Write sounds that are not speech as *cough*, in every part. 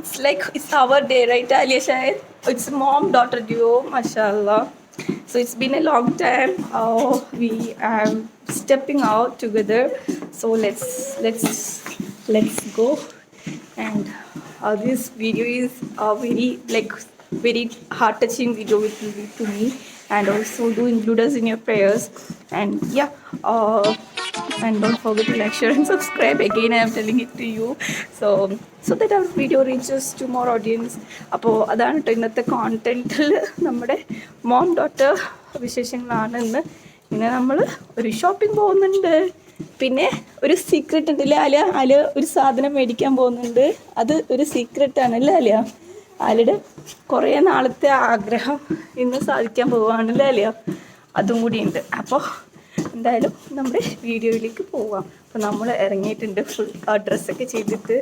It's like it's our day, right, Alia Shahid? It's mom daughter duo, mashallah. So it's been a long time. Oh, we are stepping out together. So let's let's let's go. And uh, this video is a very like very heart touching video with to me. And also do include us in your prayers. And yeah, uh, and don't forget to like share and subscribe. Again i am telling it to you. So so that our video reaches to more audience അപ്പോൾ അതാണ് കേട്ടോ ഇന്നത്തെ കോണ്ടന്റിൽ നമ്മുടെ mom daughter വിശേഷങ്ങളാണ് ഇന്ന് പിന്നെ നമ്മൾ ഒരു ഷോപ്പിംഗ് പോകുന്നുണ്ട്. പിന്നെ ഒരു സീക്രട്ട് ഉണ്ട് അല്ലേ അല അല ഒരു സാധനം മേടിക്കാൻ പോകുന്നുണ്ട്. അത് ഒരു സീക്രട്ട് ആണല്ലേ അലിയ അലയുടെ കുറേ നാളത്തെ ആഗ്രഹം ഇന്ന് സാധിക്കാൻ പോവുകയാണല്ലേ അലിയ അതും കൂടി ഉണ്ട്. അപ്പോൾ എന്തായാലും നമ്മുടെ വീഡിയോയിലേക്ക് പോവാം. അപ്പോൾ നമ്മൾ ഇറങ്ങിയിട്ടുണ്ട് ഫുൾ ഡ്രസ്സൊക്കെ ചെയ്തിട്ട്.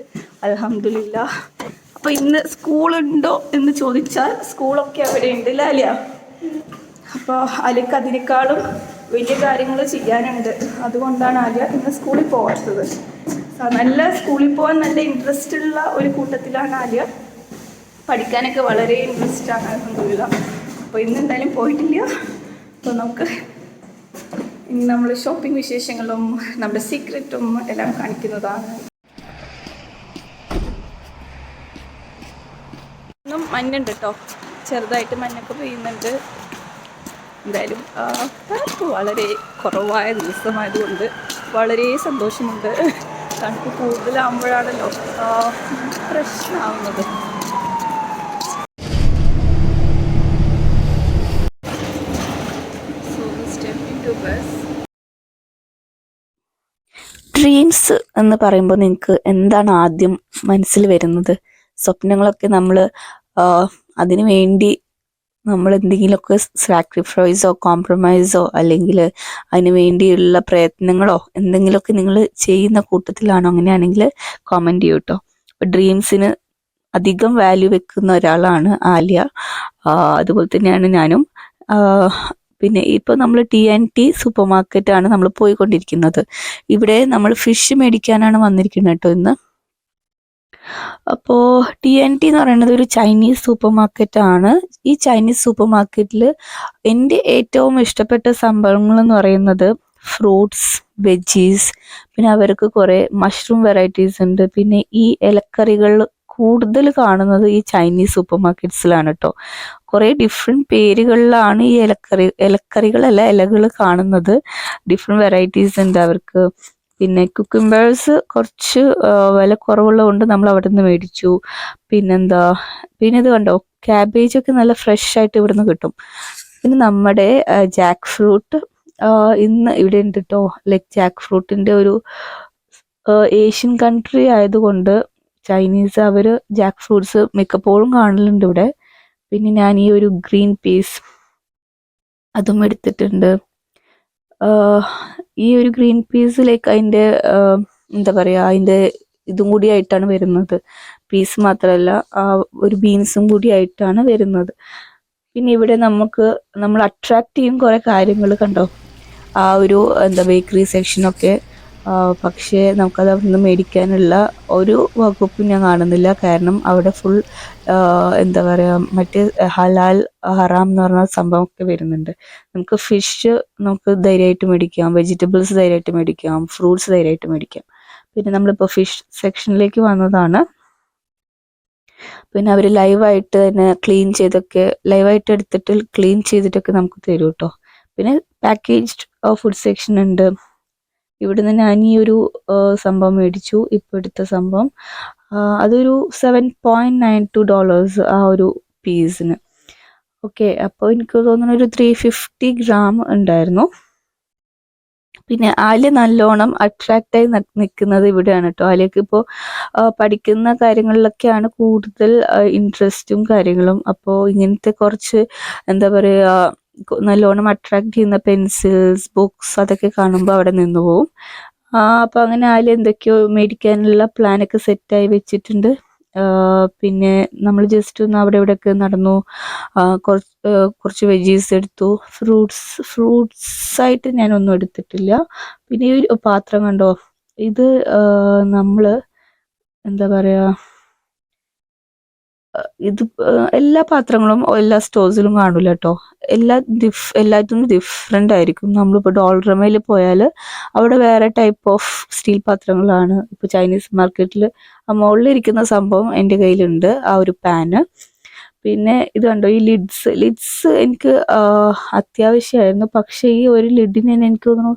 അലഹമില്ല അപ്പോൾ ഇന്ന് സ്കൂളുണ്ടോ എന്ന് ചോദിച്ചാൽ സ്കൂളൊക്കെ അവിടെ ഉണ്ട് അല്ലേ അലിയ? അപ്പോൾ അലിക്ക് അതിനേക്കാളും വലിയ കാര്യങ്ങൾ ചെയ്യാനുണ്ട്. അതുകൊണ്ടാണ് ആലിയ ഇന്ന് സ്കൂളിൽ പോകാത്തത് നല്ല സ്കൂളിൽ പോകാൻ നല്ല ഇൻട്രസ്റ്റ് ഉള്ള ഒരു കൂട്ടത്തിലാണ് ആലിയ പഠിക്കാനൊക്കെ വളരെ ഇൻട്രസ്റ്റ് ആണ് അലഹമില്ല അപ്പോൾ ഇന്ന് എന്തായാലും പോയിട്ടില്ല. അപ്പോൾ നമുക്ക് ഇനി നമ്മൾ ഷോപ്പിംഗ് വിശേഷങ്ങളും നമ്മുടെ സീക്രറ്റും എല്ലാം കാണിക്കുന്നതാണ്. ഇന്നും മഞ്ഞുണ്ട് കേട്ടോ ചെറുതായിട്ട് മഞ്ഞൊക്കെ പെയ്യുന്നുണ്ട്. എന്തായാലും വളരെ കുറവായ ദിവസമായതുകൊണ്ട് വളരെ സന്തോഷമുണ്ട്. തണുപ്പ് കൂടുതലാകുമ്പോഴാണല്ലോ പ്രശ്നമാവുന്നത് So we step into bus. Dreams എന്ന് പറയുമ്പോൾ നിങ്ങൾക്ക് എന്താണ് ആദ്യം മനസ്സിൽ വരുന്നത്? സ്വപ്നങ്ങളൊക്കെ നമ്മൾ അതിനു വേണ്ടി നമ്മൾ എന്തെങ്കിലുമൊക്കെ സാക്രിഫൈസോ കോംപ്രമൈസോ അല്ലെങ്കിൽ അതിനു വേണ്ടിയുള്ള പ്രയത്നങ്ങളോ എന്തെങ്കിലുമൊക്കെ നിങ്ങൾ ചെയ്യുന്ന കൂട്ടത്തിലാണോ അങ്ങനെയാണെങ്കിൽ കോമന്റ് ചെയ്യൂ കേട്ടോ ഡ്രീംസിന് അധികം വാല്യൂ വെക്കുന്ന ഒരാളാണ് ആലിയ. അതുപോലെ തന്നെയാണ് ഞാനും. പിന്നെ ഇപ്പോൾ നമ്മൾ ടി ആൻഡ് ടി സൂപ്പർ മാർക്കറ്റാണ് നമ്മൾ പോയിക്കൊണ്ടിരിക്കുന്നത്. ഇവിടെ നമ്മൾ ഫിഷ് മേടിക്കാനാണ് വന്നിരിക്കുന്നത് കേട്ടോ ഇന്ന്. അപ്പോൾ ടി എൻ ടി എന്ന് പറയുന്നത് ഒരു ചൈനീസ് സൂപ്പർ മാർക്കറ്റ് ആണ്. ഈ ചൈനീസ് സൂപ്പർ മാർക്കറ്റിൽ എന്റെ ഏറ്റവും ഇഷ്ടപ്പെട്ട സംഭവങ്ങൾ എന്ന് പറയുന്നത് ഫ്രൂട്ട്സ് വെജീസ് പിന്നെ അവർക്ക് കുറേ മഷ്റൂം വെറൈറ്റീസ് ഉണ്ട്. പിന്നെ ഈ ഇലക്കറികൾ കൂടുതൽ കാണുന്നത് ഈ ചൈനീസ് സൂപ്പർ മാർക്കറ്റ്സിലാണ് കേട്ടോ കുറേ ഡിഫറെന്റ് പേരുകളിലാണ് ഈ ഇലക്കറി ഇലക്കറികളല്ല ഇലകൾ കാണുന്നത്. ഡിഫറെന്റ് വെറൈറ്റീസ് ഉണ്ട് അവർക്ക്. പിന്നെ കുക്കുംബേഴ്സ് കുറച്ച് വില കുറവുള്ളത് നമ്മൾ അവിടെ നിന്ന് മേടിച്ചു. പിന്നെന്താ പിന്നെ ഇത് കണ്ടോ? ക്യാബേജ് ഒക്കെ നല്ല ഫ്രഷ് ആയിട്ട് ഇവിടുന്ന് കിട്ടും. പിന്നെ നമ്മുടെ ജാക്ക് ഫ്രൂട്ട് ഇന്ന് ഇവിടെ ഉണ്ട് കേട്ടോ ലൈക്ക് ജാക്ക് ഫ്രൂട്ടിന്റെ ഒരു ഏഷ്യൻ കൺട്രി ആയതുകൊണ്ട് ചൈനീസ് അവർ ജാക്ക് ഫ്രൂട്ട്സ് മിക്കപ്പോഴും കാണലുണ്ട് ഇവിടെ. പിന്നെ ഞാൻ ഈ ഒരു ഗ്രീൻ പീസ് അതും എടുത്തിട്ടുണ്ട്. ഈ ഒരു ഗ്രീൻ പീസ് ലൈക്ക് അതിന്റെ എന്താ പറയുക അതിന്റെ ഇതും കൂടി ആയിട്ടാണ് വരുന്നത്. പീസ് മാത്രമല്ല ആ ഒരു ബീൻസും കൂടി ആയിട്ടാണ് വരുന്നത്. പിന്നെ ഇവിടെ നമുക്ക് നമ്മൾ അട്രാക്ട് ചെയ്യും കുറേ കാര്യങ്ങൾ കണ്ടോ? ആ ഒരു എന്താ ബേക്കറി സെക്ഷനൊക്കെ പക്ഷേ നമുക്കത് അവിടെ നിന്ന് മേടിക്കാനുള്ള ഒരു വകുപ്പും ഞാൻ കാണുന്നില്ല. കാരണം അവിടെ ഫുൾ എന്താ പറയുക മറ്റ് ഹലാൽ ഹറാം എന്ന് പറഞ്ഞ സംഭവമൊക്കെ വരുന്നുണ്ട്. നമുക്ക് ഫിഷ് നമുക്ക് ധൈര്യമായിട്ട് മേടിക്കാം വെജിറ്റബിൾസ് ധൈര്യമായിട്ട് മേടിക്കാം ഫ്രൂട്ട്സ് ധൈര്യമായിട്ട് മേടിക്കാം. പിന്നെ നമ്മളിപ്പോൾ ഫിഷ് സെക്ഷനിലേക്ക് വന്നതാണ്. പിന്നെ അവർ ലൈവായിട്ട് തന്നെ ക്ലീൻ ചെയ്തൊക്കെ ലൈവായിട്ട് എടുത്തിട്ട് ക്ലീൻ ചെയ്തിട്ടൊക്കെ നമുക്ക് തരും കേട്ടോ പിന്നെ പാക്കേജ്ഡ് ഫുഡ് സെക്ഷൻ ഉണ്ട്. ഇവിടുന്ന് ഞാൻ ഈ ഒരു സംഭവം മേടിച്ചു. ഇപ്പോൾ എടുത്ത സംഭവം. അതൊരു seven point nine two dollars ആ ഒരു പീസിന് ഓക്കെ അപ്പോൾ എനിക്ക് തോന്നുന്നു ഒരു ത്രീ ഫിഫ്റ്റി ഗ്രാം ഉണ്ടായിരുന്നു. പിന്നെ ആൽ നല്ലോണം അട്രാക്റ്റായി നിൽക്കുന്നത് ഇവിടെയാണ് കേട്ടോ ആലിയൊക്കെ ഇപ്പോൾ പഠിക്കുന്ന കാര്യങ്ങളിലൊക്കെയാണ് കൂടുതൽ ഇൻട്രസ്റ്റും കാര്യങ്ങളും. അപ്പോൾ ഇങ്ങനത്തെ കുറച്ച് എന്താ പറയുക നല്ലോണം അട്രാക്ട് ചെയ്യുന്ന പെൻസിൽസ് ബുക്സ് അതൊക്കെ കാണുമ്പോൾ അവിടെ നിന്ന് പോവും. അപ്പോൾ അങ്ങനെ ആൽ എന്തൊക്കെയോ മേടിക്കാനുള്ള പ്ലാനൊക്കെ സെറ്റായി വെച്ചിട്ടുണ്ട്. പിന്നെ നമ്മൾ ജസ്റ്റ് ഒന്ന് അവിടെ ഇവിടെയൊക്കെ നടന്നു. കുറച്ച് കുറച്ച് വെജീസ് എടുത്തു. ഫ്രൂട്ട്സ് ഫ്രൂട്ട്സ് ആയിട്ട് ഞാനൊന്നും എടുത്തിട്ടില്ല. പിന്നെ ഈ ഒരു പാത്രം കണ്ടോ? ഇത് നമ്മൾ എന്താ പറയുക ഇത് എല്ലാ പാത്രങ്ങളും എല്ലാ സ്റ്റോഴ്സിലും കാണൂല കേട്ടോ എല്ലാ ഡിഫ് എല്ലാത്തിനും ഡിഫറെന്റ് ആയിരിക്കും. നമ്മളിപ്പോൾ ഡോൾറമയിൽ പോയാൽ അവിടെ വേറെ ടൈപ്പ് ഓഫ് സ്റ്റീൽ പാത്രങ്ങളാണ്. ഇപ്പോൾ ചൈനീസ് മാർക്കറ്റിൽ ആ മുകളിലിരിക്കുന്ന സംഭവം എന്റെ കയ്യിലുണ്ട്. ആ ഒരു പാന് പിന്നെ ഇത് കണ്ടോ ഈ ലിഡ്സ് ലിഡ്സ് എനിക്ക് അത്യാവശ്യമായിരുന്നു. പക്ഷേ ഈ ഒരു ലിഡിന് തന്നെ എനിക്ക് തോന്നുന്നു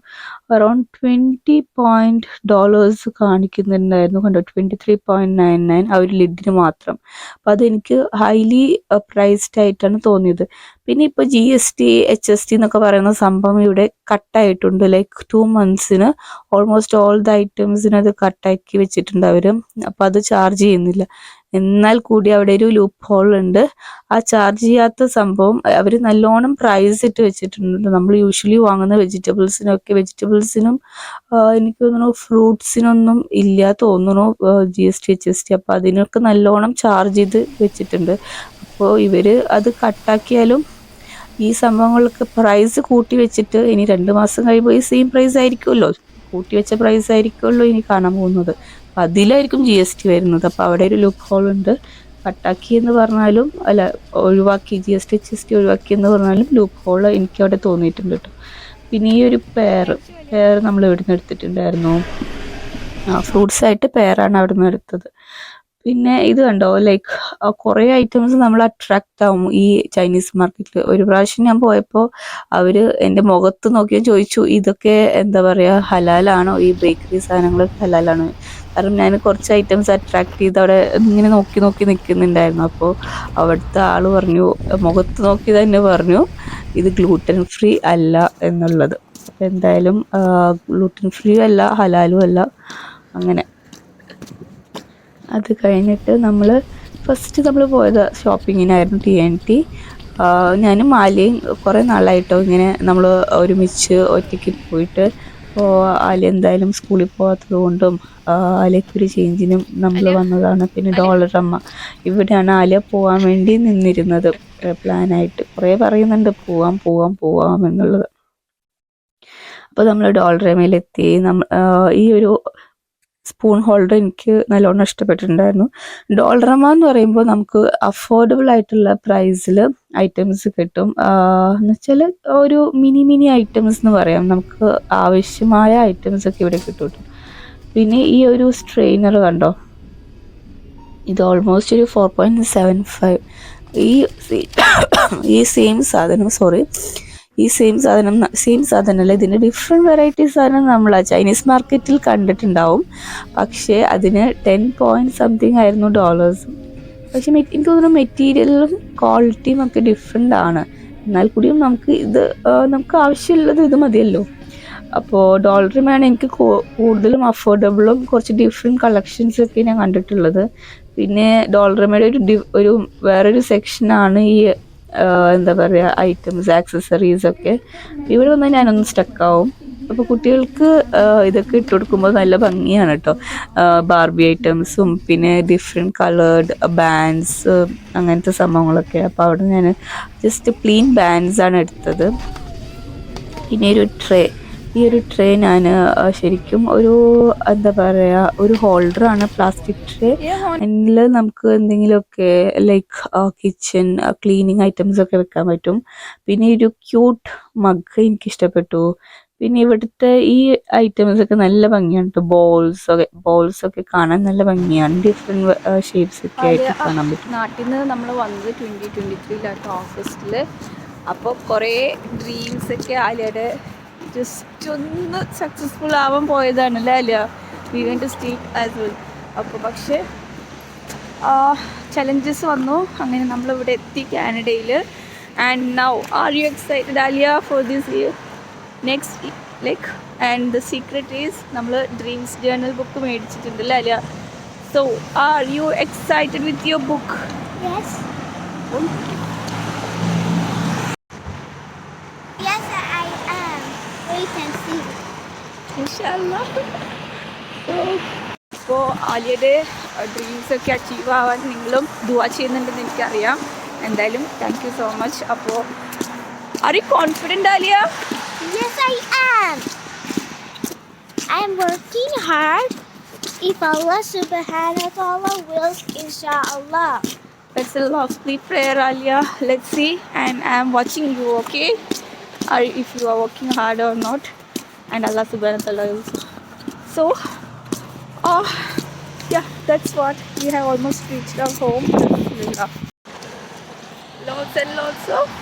അറൗണ്ട് ട്വന്റി പോയിന്റ് ഡോളേഴ്സ് കാണിക്കുന്നുണ്ടായിരുന്നു കണ്ടോ twenty three point nine nine ആ ഒരു ലിഡിന് മാത്രം. അപ്പം അതെനിക്ക് ഹൈലി പ്രൈസ്ഡ് ആയിട്ടാണ് തോന്നിയത്. പിന്നെ ഇപ്പോൾ G S T H S T എന്നൊക്കെ പറയുന്ന സംഭവം ഇവിടെ കട്ടായിട്ടുണ്ട് ലൈക്ക് ടു മന്ത്സിന് ഓൾമോസ്റ്റ് ഓൾ ദ ഐറ്റംസിന് അത് കട്ടാക്കി വെച്ചിട്ടുണ്ട് അവർ അപ്പോൾ അത് ചാർജ് ചെയ്യുന്നില്ല. എന്നാൽ കൂടി അവിടെ ഒരു ലൂപ്പ് ഹോൾ ഉണ്ട്. ആ ചാർജ് ചെയ്യാത്ത സംഭവം അവർ നല്ലോണം പ്രൈസ് ഇട്ട് വെച്ചിട്ടുണ്ട്. നമ്മൾ യൂഷ്വലി വാങ്ങുന്ന വെജിറ്റബിൾസിനൊക്കെ വെജിറ്റബിൾസിനും എനിക്ക് തോന്നുന്നു ഫ്രൂട്ട്സിനൊന്നും ഇല്ല തോന്നുന്നു G S T H S T അപ്പോൾ അതിനൊക്കെ നല്ലോണം ചാർജ് ചെയ്ത് വെച്ചിട്ടുണ്ട്. അപ്പോൾ ഇവർ അത് കട്ടാക്കിയാലും ഈ സംഭവങ്ങൾക്ക് പ്രൈസ് കൂട്ടി വെച്ചിട്ട് ഇനി രണ്ട് മാസം കഴിയുമ്പോൾ ഈ സെയിം പ്രൈസ് ആയിരിക്കുമല്ലോ. കൂട്ടി വെച്ച പ്രൈസ് ആയിരിക്കുമല്ലോ ഇനി കാണാൻ പോകുന്നത്. അപ്പം അതിലായിരിക്കും ജി എസ് ടി വരുന്നത്. അപ്പോൾ അവിടെ ഒരു ലൂപ്പ് ഹോൾ ഉണ്ട്. കട്ടാക്കി എന്ന് പറഞ്ഞാലും അല്ല ഒഴിവാക്കി G S T H S T ഒഴിവാക്കി എന്ന് പറഞ്ഞാലും ലൂപ്പ് ഹോൾ എനിക്ക് അവിടെ തോന്നിയിട്ടുണ്ട് കേട്ടോ പിന്നെ ഈ ഒരു പേർ പേർ നമ്മൾ ഇവിടെ നിന്ന് എടുത്തിട്ടുണ്ടായിരുന്നു? ആ ഫ്രൂട്ട്സ് ആയിട്ട് പെയറാണ് അവിടെ നിന്ന് എടുത്തത്. പിന്നെ ഇത് കണ്ടോ? ലൈക്ക് കുറേ ഐറ്റംസ് നമ്മൾ അട്രാക്റ്റ് ആവും ഈ ചൈനീസ് മാർക്കറ്റിൽ ഒരു പ്രാവശ്യം ഞാൻ പോയപ്പോൾ അവർ എന്റെ മുഖത്ത് നോക്കിയാൽ ചോദിച്ചു ഇതൊക്കെ എന്താ പറയുക ഹലാലാണോ? ഈ ബേക്കറി സാധനങ്ങൾ ഹലാലാണോ. കാരണം ഞാൻ കുറച്ച് ഐറ്റംസ് അട്രാക്ട് ചെയ്ത് അവിടെ ഇങ്ങനെ നോക്കി നോക്കി നിൽക്കുന്നുണ്ടായിരുന്നു അപ്പോൾ അവിടുത്തെ ആൾ പറഞ്ഞു മുഖത്ത് നോക്കി തന്നെ പറഞ്ഞു ഇത് ഗ്ലൂട്ടൻ ഫ്രീ അല്ല എന്നുള്ളത്. എന്തായാലും ഗ്ലൂട്ടൻ ഫ്രീ അല്ല ഹലാലും അല്ല. അങ്ങനെ. അത് കഴിഞ്ഞിട്ട് നമ്മൾ ഫസ്റ്റ് നമ്മൾ പോയത് ഷോപ്പിങ്ങിനായിരുന്നു ടി എൻ ടി ഞാനും മാലിയും കുറേ നാളായിട്ടോ ഇങ്ങനെ നമ്മൾ ഒരുമിച്ച് ഒറ്റയ്ക്ക് പോയിട്ട്. അപ്പോൾ ആലി എന്തായാലും സ്കൂളിൽ പോകാത്തത് കൊണ്ടും ആലയ്ക്കൊരു ചേഞ്ചിനും നമ്മൾ വന്നതാണ്. പിന്നെ ഡോളർ അമ്മ. ഇവിടെയാണ് ആലിയ പോകാൻ വേണ്ടി നിന്നിരുന്നത്. പ്ലാനായിട്ട് കുറേ പറയുന്നുണ്ട് പോവാം പോവാം പോവാം എന്നുള്ളത്. അപ്പോൾ നമ്മൾ ഡോളറമയിലെത്തി നമ്മൾ ഈ ഒരു സ്പൂൺ ഹോൾഡർ എനിക്ക് നല്ലോണം ഇഷ്ടപ്പെട്ടിട്ടുണ്ടായിരുന്നു. ഡോളറമ എന്ന് പറയുമ്പോൾ നമുക്ക് അഫോർഡബിൾ ആയിട്ടുള്ള പ്രൈസിൽ ഐറ്റംസ് കിട്ടും. എന്ന് വെച്ചാൽ ഒരു മിനി മിനി ഐറ്റംസ് എന്ന് പറയാം. നമുക്ക് ആവശ്യമായ ഐറ്റംസ് ഒക്കെ ഇവിടെ കിട്ടും പിന്നെ ഈ ഒരു സ്ട്രെയിനർ കണ്ടോ? ഇത് ഓൾമോസ്റ്റ് ഒരു ഫോർ പോയിന്റ് സെവൻ ഫൈവ് ഈ ഈ *coughs* സെയിം സാധനം സോറി ഈ സെയിം സാധനം സെയിം സാധനമല്ല ഇതിന്റെ ഡിഫറെന്റ് വെറൈറ്റി സാധനം നമ്മൾ ആ ചൈനീസ് മാർക്കറ്റിൽ കണ്ടിട്ടുണ്ടാവും. പക്ഷേ അതിന് ടെൻ പോയിന്റ് സംതിങ് ആയിരുന്നു ഡോളേഴ്സ് പക്ഷേ എനിക്ക് തോന്നുന്നു മെറ്റീരിയലും ക്വാളിറ്റിയും ഒക്കെ ഡിഫറെന്റ് ആണ്. എന്നാൽ കൂടിയും നമുക്ക് ഇത് നമുക്ക് ആവശ്യമുള്ളത് ഇത് മതിയല്ലോ. അപ്പോൾ ഡോളറുമാണ് എനിക്ക് കൂടുതലും അഫോർഡബിളും കുറച്ച് ഡിഫറെന്റ് കളക്ഷൻസ് ഒക്കെ ഞാൻ കണ്ടിട്ടുള്ളത്. പിന്നെ ഡോളറുമയുടെ ഒരു ഒരു വേറൊരു സെക്ഷനാണ് ഈ എന്താ പറയുക ഐറ്റംസ് ആക്സസറീസ് ഒക്കെ. ഇവിടെ വന്നാൽ ഞാനൊന്ന് സ്റ്റക്കാവും അപ്പോൾ കുട്ടികൾക്ക് ഇതൊക്കെ ഇട്ട് കൊടുക്കുമ്പോൾ നല്ല ഭംഗിയാണ് കേട്ടോ ബാർബി ഐറ്റംസും പിന്നെ ഡിഫറെന്റ് കളേർഡ് ബാൻഡ്സ് അങ്ങനത്തെ സംഭവങ്ങളൊക്കെ. അപ്പോൾ അവിടെ ഞാൻ ജസ്റ്റ് പ്ലെയിൻ ബാൻഡ്സാണ് എടുത്തത്. പിന്നെ ഒരു ട്രേ ഈ ഒരു ട്രേ ഞാൻ ശരിക്കും ഒരു എന്താ പറയുക ഒരു ഹോൾഡർ ആണ് പ്ലാസ്റ്റിക് ട്രേ അതിൽ നമുക്ക് എന്തെങ്കിലുമൊക്കെ ലൈക്ക് കിച്ചൺ ക്ലീനിങ് ഐറ്റംസ് ഒക്കെ വെക്കാൻ പറ്റും. പിന്നെ ഒരു ക്യൂട്ട് മഗ് എനിക്ക് ഇഷ്ടപ്പെട്ടു പിന്നെ ഇവിടുത്തെ ഈ ഐറ്റംസ് ഒക്കെ നല്ല ഭംഗിയാണ് കേട്ടോ ബോൾസ് ഒക്കെ ബോൾസ് ഒക്കെ കാണാൻ നല്ല ഭംഗിയാണ്. ഡിഫറെന്റ് ഷേപ്സ് ഒക്കെ ആയിട്ട് കാണാൻ പറ്റും. നാട്ടിൽ നിന്ന് നമ്മൾ വന്നത് ട്വന്റി ട്വന്റി ത്രീയിലാട്ടോ ഓഗസ്റ്റിൽ അപ്പോൾ കുറേ ഡ്രീംസ് ഒക്കെ ആലിയുടെ ജസ്റ്റ് ഒന്ന് സക്സസ്ഫുൾ ആവാൻ പോയതാണ് അല്ലേ അല്ല we went to state as well അപ്പോൾ പക്ഷേ ചലഞ്ചസ് വന്നു. അങ്ങനെ നമ്മളിവിടെ എത്തി കാനഡയിൽ and now are you excited Alia for this year next like and the secret is നമ്മൾ ഡ്രീംസ് ജേർണൽ ബുക്ക് മേടിച്ചിട്ടുണ്ട് അല്ലേ Alia? So are you excited with your book Yes. Yes, I am. Wait and see. ഇപ്പോൾ ആലിയയുടെ ഡ്രീംസൊക്കെ achieve ആവാൻ നിങ്ങളും ദുവാ ചെയ്യുന്നുണ്ടെന്ന് എനിക്കറിയാം എന്തായാലും thank you so much അപ്പോൾ are you confident Alia Yes, I am. I am working hard. If Allah subhanahu wa ta'ala wills, inshallah. That's a lovely prayer, Alia. Let's see. And I'm watching you, okay? Or if you are working hard or not. And Allah subhanahu wa ta'ala. So, oh, yeah, that's what. We have almost reached our home. Lots and lots of